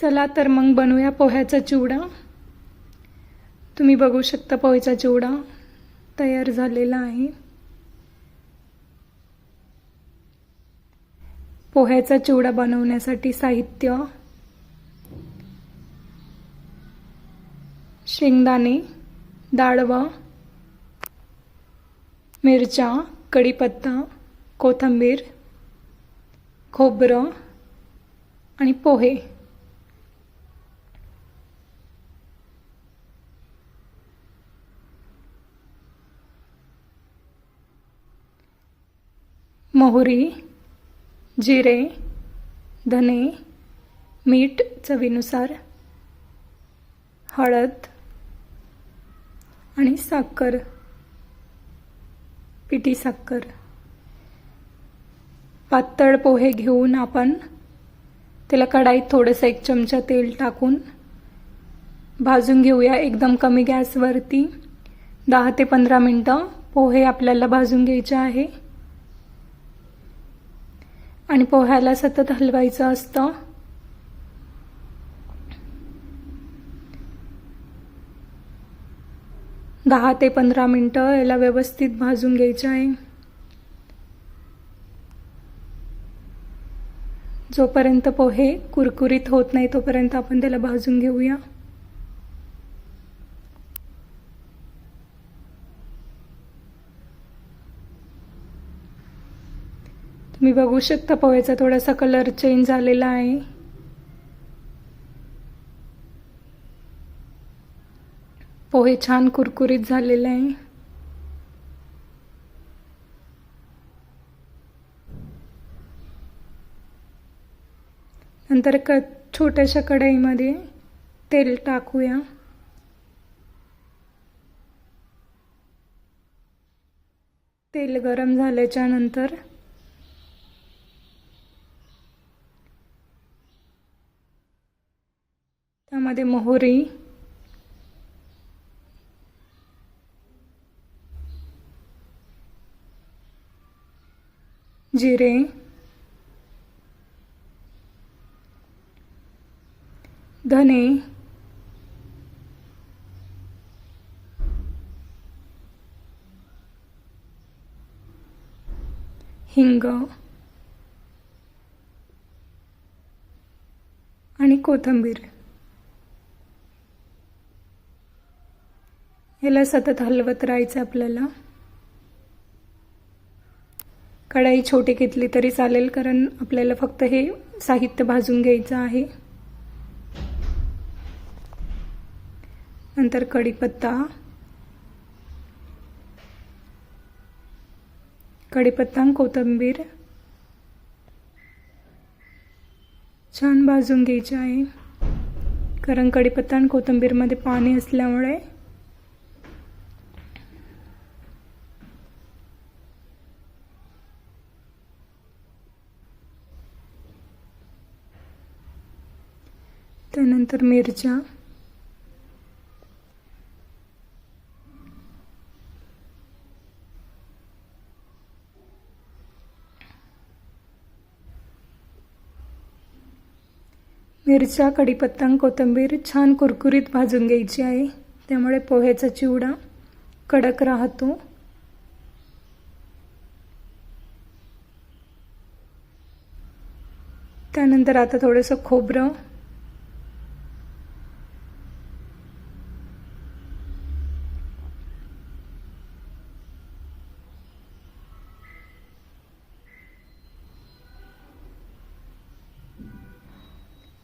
चला तर मग बनवूया पोह्याचा चिवडा. तुम्ही बघू शकता पोह्याचा चिवडा तयार झालेला आहे. पोह्याचा चिवडा बनवण्यासाठी साहित्य शेंगदाणे डाळवा मिरच्या कढीपत्ता कोथिंबीर खोबरं आणि पोहे. मोहरी जिरे धने मीठ चवीनुसार हळद आणि साखर पिठी साखर. पातळ पोहे घेऊन आपण त्याला कढाईत थोडंसं एक चमचा तेल टाकून भाजून घेऊया एकदम कमी गॅसवरती. दहा ते पंधरा मिनटं पोहे आपल्याला भाजून घ्यायचे आहे. आणि पोह्याला सतत हलवायचं असतं. दहा ते पंधरा मिनटं याला व्यवस्थित भाजून घ्यायचं आहे. जोपर्यंत पोहे कुरकुरीत होत नाही तोपर्यंत आपण त्याला भाजून घेऊया. तुम्ही बघू शकता पोह्याचा थोडासा कलर चेंज झालेला आहे. पोहे छान कुरकुरीत झालेले आहे. नंतर क छोट्याशा कढईमध्ये तेल टाकूया. तेल गरम झाल्याच्यानंतर त्यामध्ये मोहरी. जिरे. धने. हिंग. आणि कोथिंबीर. याला सतत हलवत राहायचं आपल्याला. कढाई छोटी घेतली तरी चालेल कारण आपल्याला फक्त हे साहित्य भाजून घ्यायचं आहे. नंतर कढीपत्ता. कढीपत्ता आणि कोथिंबीर. छान भाजून घ्यायची आहे. कारण कढीपत्ता आणि कोथिंबीरमध्ये पाणी असल्यामुळे त्यानंतर मिरच्या. मिरच्या कढीपत्ता कोथिंबीर छान कुरकुरीत भाजून घ्यायची आहे. त्यामुळे पोह्याचा चिवडा कडक राहतो. त्यानंतर आता थोडंसं खोबरं.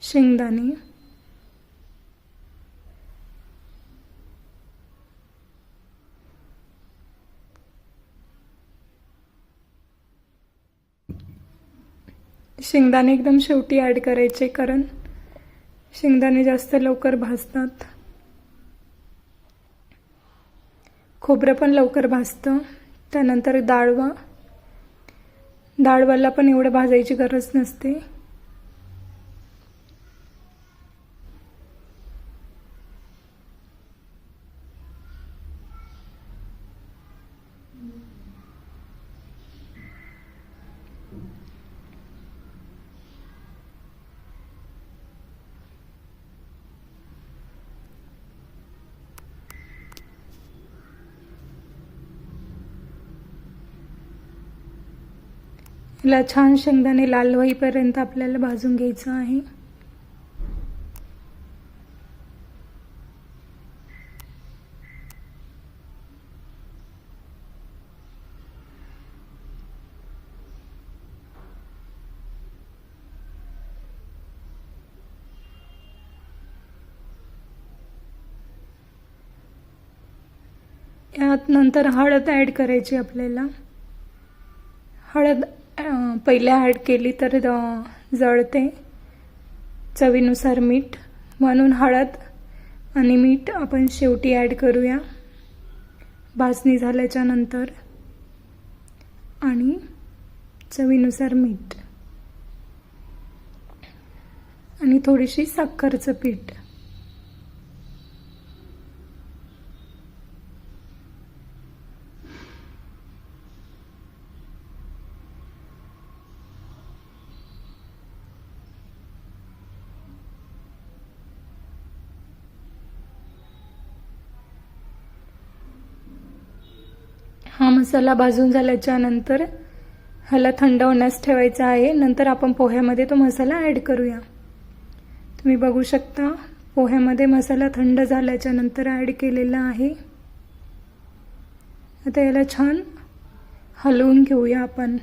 शेंगदाणे. शेंगदाणे एकदम शेवटी ॲड करायचे कारण शेंगदाणे जास्त लवकर भाजतात. खोबरं पण लवकर भाजतं. त्यानंतर डाळवा. डाळवाला पण एवढं भाजायची गरज नसते. याला छान शेंगदाणे लाल होईपर्यंत आपल्याला भाजून घ्यायचं आहे. यात नंतर हळद ॲड करायची आपल्याला. हळद पहिल्या ॲड केली तर जळते. चवीनुसार मीठ म्हणून हळद आणि मीठ आपण शेवटी ॲड करूया. भाजणी झाल्याच्यानंतर आणि चवीनुसार मीठ. आणि थोडीशी साखरचं पीठ. हा मसाला भाजून झाल्याच्यानंतर ह्याला थंड होण्यास ठेवायचा आहे. नंतर आपण पोह्यामध्ये तो मसाला ॲड करूया. तुम्ही बघू शकता पोह्यामध्ये मसाला थंड झाल्याच्यानंतर ॲड केलेला आहे. आता याला छान हलवून घेऊया आपण.